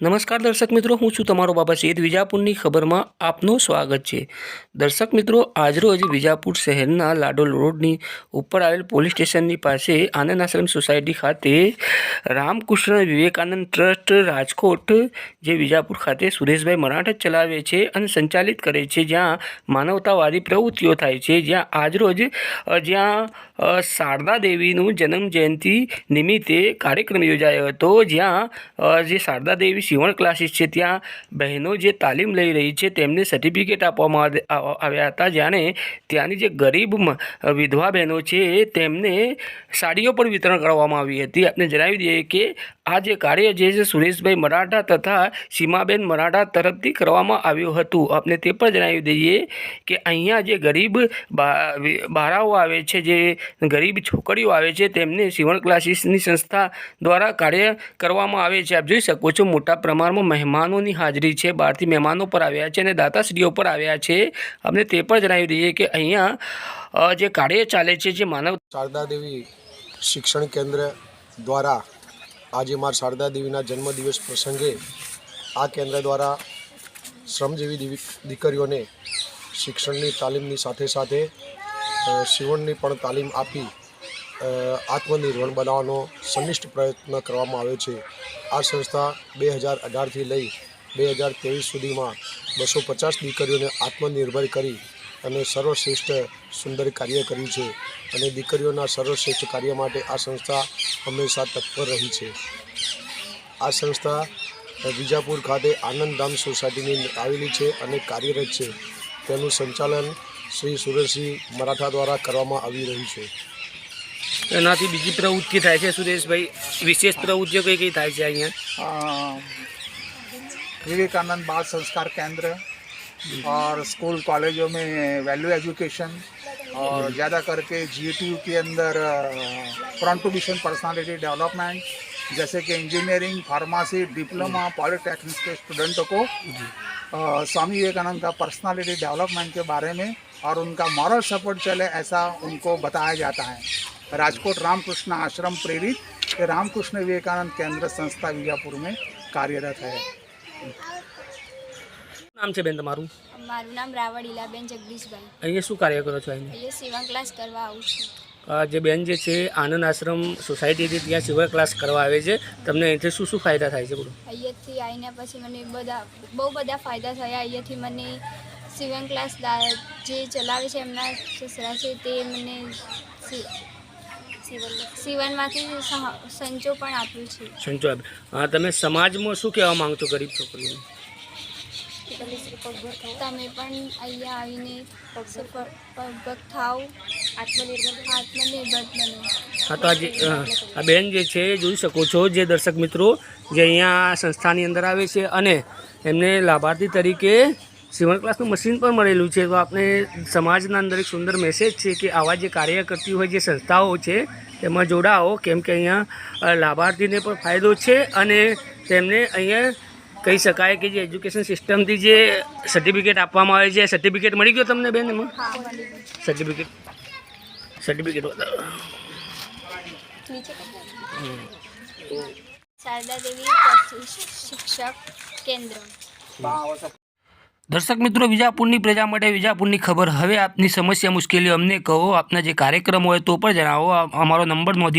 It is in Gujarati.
નમસ્કાર દર્શક મિત્રો, હું છું તમારો બાબા સૈયદ વિજાપુરની ખબરમાં આપનું સ્વાગત છે. દર્શક મિત્રો, આજરોજ વિજાપુર શહેરના લાડોલ રોડની ઉપર આવેલ પોલીસ સ્ટેશનની પાસે આનંદ આશ્રમ સોસાયટી ખાતે રામકૃષ્ણ વિવેકાનંદ ટ્રસ્ટ રાજકોટ, જે વિજાપુર ખાતે સુરેશભાઈ મરાઠ ચલાવે છે અને સંચાલિત કરે છે, જ્યાં માનવતાવાદી પ્રવૃત્તિઓ થાય છે. જ્યાં આજરોજ જ્યાં શારદા દેવીનું જન્મ જયંતિ નિમિત્તે કાર્યક્રમ યોજાયો હતો. જ્યાં જે શારદા દેવી સીવણ ક્લાસીસ છે, ત્યાં બહેનો જે તાલીમ લઈ રહી છે, તેમને સર્ટિફિકેટ આપવામાં આવ્યા હતા. જાણે ત્યાંની જે ગરીબ વિધવા બહેનો છે, તેમને સાડીઓ પણ વિતરણ કરવામાં આવી હતી. આપણે જણાવી દઈએ કે આ જે કાર્ય જે છે, સુરેશભાઈ મરાઠા તથા સીમાબેન મરાઠા તરફથી કરવામાં આવ્યું હતું. આપણે તે પણ જણાવી દઈએ કે અહીંયા જે ગરીબ બારાઓ આવે છે, જે ગરીબ છોકરીઓ આવે છે, તેમને સીવણ ક્લાસીસની સંસ્થા દ્વારા કાર્ય કરવામાં આવે છે. આપ જોઈ શકો છો, મોટા પ્રમાણમાં મહેમાનોની હાજરી છે. બહારથી મહેમાનો પર આવ્યા છે અને દાતાશ્રીઓ પર આવ્યા છે. અમને તે પણ જણાવી દઈએ કે અહીંયા જે કાર્ય ચાલે છે, જે માનવ શારદા દેવી શિક્ષણ કેન્દ્ર દ્વારા આજે માર શારદા દેવીના જન્મદિવસ પ્રસંગે આ કેન્દ્ર દ્વારા શ્રમજીવી દીકરીઓને શિક્ષણની તાલીમની સાથે સાથે શિવણની પણ તાલીમ આપી આત્મનિર્ભર બનાવવાનો સંનિષ્ઠ પ્રયત્ન કરવામાં આવ્યો છે. આ સંસ્થા બે હજાર અઢારથી લઈ બે હજાર ત્રેવીસ સુધીમાં બસો પચાસ દીકરીઓને આત્મનિર્ભર કરી અને સર્વશ્રેષ્ઠ સુંદર કાર્ય કર્યું છે અને દીકરીઓના સર્વશ્રેષ્ઠ કાર્ય માટે આ સંસ્થા હંમેશા તત્પર રહી છે. આ સંસ્થા વિજાપુર ખાતે આનંદધામ સોસાયટીની આવેલી છે અને કાર્યરત છે. તેનું સંચાલન શ્રી સુરેશસિંહ મરાઠા દ્વારા કરવામાં આવી રહ્યું છે. એનાથી બીજી પ્રવૃત્તિ થાય છે સુરેશભાઈ વિશેષ પ્રવૃત્તિઓ કઈ કઈ થાય છે અહીંયા अ, विवेकानंद बाल संस्कार केंद्र और स्कूल कॉलेजों में वैल्यू एजुकेशन और ज़्यादा करके जी के अंदर कॉन्ट्रीब्यूशन पर्सनालिटी डेवलपमेंट जैसे कि इंजीनियरिंग फार्मेसी डिप्लोमा पॉलिटेक्निक के स्टूडेंटों को अ, स्वामी विवेकानंद का पर्सनालिटी डेवलपमेंट के बारे में और उनका मॉरल सपोर्ट चले ऐसा उनको बताया जाता है राजकोट रामकृष्ण आश्रम प्रेरित ये रामकृष्ण विवेकानंद केंद्र संस्था विजापुर में कार्यरत है નામ છે બેન તમારું મારું નામ રાવળ ઈલાબેન જગદીશભાઈ અહીંયા શું કાર્ય કરો છો અહીંયા અહીંયા સીવણ ક્લાસ કરવા આવું છું આ જે બેન જે છે આનંદ આશ્રમ સોસાયટીથી ત્યાં સિવર ક્લાસ કરવા આવે છે તમને અહીંથી શું શું ફાયદા થાય છે બોલો અહીંયાથી આવીને પછી મને બધા બહુ બધા ફાયદા થયા અહીંયાથી મને સીવણ ક્લાસ દા- જે ચલાવે છે એમના સસરા છે તે મને સી- સીવણમાંથી સંચો પણ આપ્યું છે. સંચો હા તમે સમાજમાં શું કહેવા માંગો છો ગરીબ છોકરીઓને? તમે પણ અહીંયા આવીને પગભગ થાવ આત્મનિર્ભર આત્મનિર્ભર બનો. હા તો આજે આ બેન જે છે જોઈ શકો છો જે દર્શક મિત્રો જે અહીંયા સંસ્થાની અંદર આવે છે અને એમને લાભાર્થી તરીકે સીવણ ક્લાસનું મશીન પણ મળેલું છે. તો આપણે સમાજના અંદર એક સુંદર મેસેજ છે કે આવા જે કાર્ય કરતી હોય જે સંસ્થાઓ છે તેમાં જોડાઓ. કેમ કે અહીંયા લાભાર્થીને પણ ફાયદો છે અને તેમને અહીંયા કહી શકાય કે જે એજ્યુકેશન સિસ્ટમથી જે સર્ટિફિકેટ આપવામાં આવે છે. સર્ટિફિકેટ મળી ગયો તમને બેન એમાં? હા સર્ટિફિકેટ સર્ટિફિકેટ શારદા દેવી શિક્ષક કેન્દ્ર. દર્શક મિત્રો, વિજાપુરની પ્રજા માટે વિજાપુરની ખબર. હવે આપની સમસ્યા મુશ્કેલીઓ અમને કહો. આપના જે કાર્યક્રમ હોય તો પણ જણાવો. અમારો નંબર નોંધી